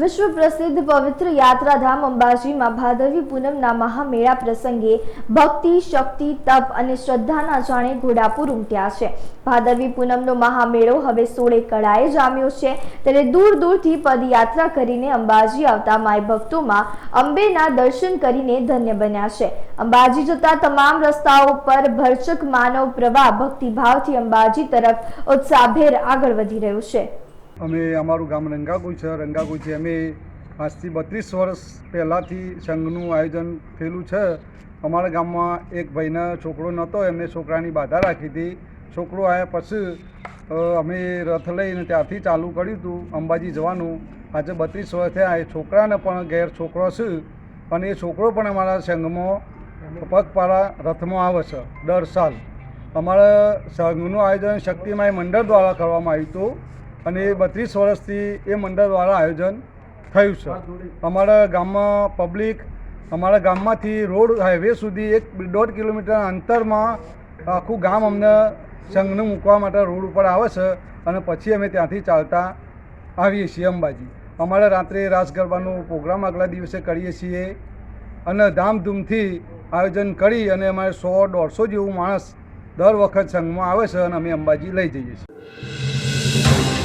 વિશ્વ પ્રસિદ્ધ પવિત્ર યાત્રાધામ અંબાજીમાં ભાદરવી પૂનમના મહામેળા પ્રસંગે ભક્તિ, શક્તિ, તપ અને શ્રદ્ધાના જાણે ઘોડાપુર ઉમટ્યા છે. ભાદરવી પૂનમનો મહામેળો હવે સોળે કળાએ જામ્યો છે. ત્યારે દૂર દૂરથી પદયાત્રા કરીને અંબાજી આવતા માય ભક્તોમાં અંબેના દર્શન કરીને ધન્ય બન્યા છે. અંબાજી જતા તમામ રસ્તાઓ પર ભરચક માનવ પ્રવાહ ભક્તિભાવથી અંબાજી તરફ ઉત્સાહભેર આગળ વધી રહ્યું છે. અમે અમારું ગામ રંગાગુઈ છે. રંગાગુઈથી અમે આજથી બત્રીસ વર્ષ પહેલાંથી સંઘનું આયોજન થયેલું છે. અમારા ગામમાં એક ભાઈને છોકરો નહોતો, એમને છોકરાની બાધા રાખી હતી. છોકરો આવ્યા પછી અમે રથ લઈને ત્યારથી ચાલુ કર્યું હતું, અંબાજી જવાનું. આજે બત્રીસ વર્ષ થયા, એ છોકરાને પણ ઘેર છોકરો છે અને એ છોકરો પણ અમારા સંઘમાં પગપાળા રથમાં આવે છે, દર સાલ. અમારા સંઘનું આયોજન શક્તિમાય મંડળ દ્વારા કરવામાં આવ્યું હતું. અને બત્રીસ વર્ષથી એ મંડળ દ્વારા આયોજન થયું છે. અમારા ગામમાં પબ્લિક, અમારા ગામમાંથી રોડ હાઈવે સુધી એક દોઢ કિલોમીટર અંતરમાં આખું ગામ અમને સંઘને મૂકવા માટે રોડ ઉપર આવે છે અને પછી અમે ત્યાંથી ચાલતા આવીએ છીએ અંબાજી. અમારે રાત્રે રાસ ગરબાનો પ્રોગ્રામ આગલા દિવસે કરીએ છીએ અને ધામધૂમથી આયોજન કરી અને અમારે સો, દોઢસો જેવું માણસ દર વખત સંઘમાં આવે છે અને અમે અંબાજી લઈ જઈએ છીએ.